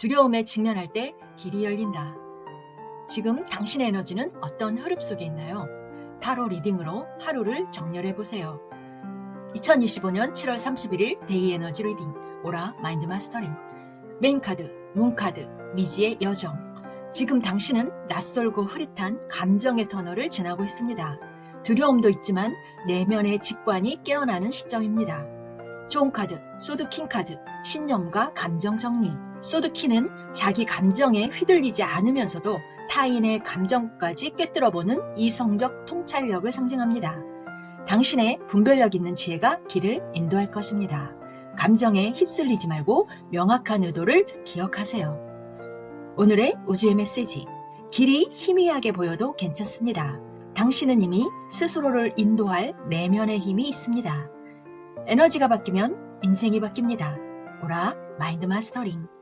두려움에 직면할 때 길이 열린다. 지금 당신의 에너지는 어떤 흐름 속에 있나요? 타로 리딩으로 하루를 정렬해 보세요. 2025년 7월 31일 데이 에너지 리딩 오라 마인드 마스터링 메인 카드, 문 카드, 미지의 여정 지금 당신은 낯설고 흐릿한 감정의 터널을 지나고 있습니다. 두려움도 있지만 내면의 직관이 깨어나는 시점입니다. 좋은 카드, 소드킹 카드, 신념과 감정 정리. 소드키는 자기 감정에 휘둘리지 않으면서도 타인의 감정까지 꿰뚫어보는 이성적 통찰력을 상징합니다. 당신의 분별력 있는 지혜가 길을 인도할 것입니다. 감정에 휩쓸리지 말고 명확한 의도를 기억하세요. 오늘의 우주의 메시지. 길이 희미하게 보여도 괜찮습니다. 당신은 이미 스스로를 인도할 내면의 힘이 있습니다. 에너지가 바뀌면 인생이 바뀝니다. 오라 마인드 마스터링.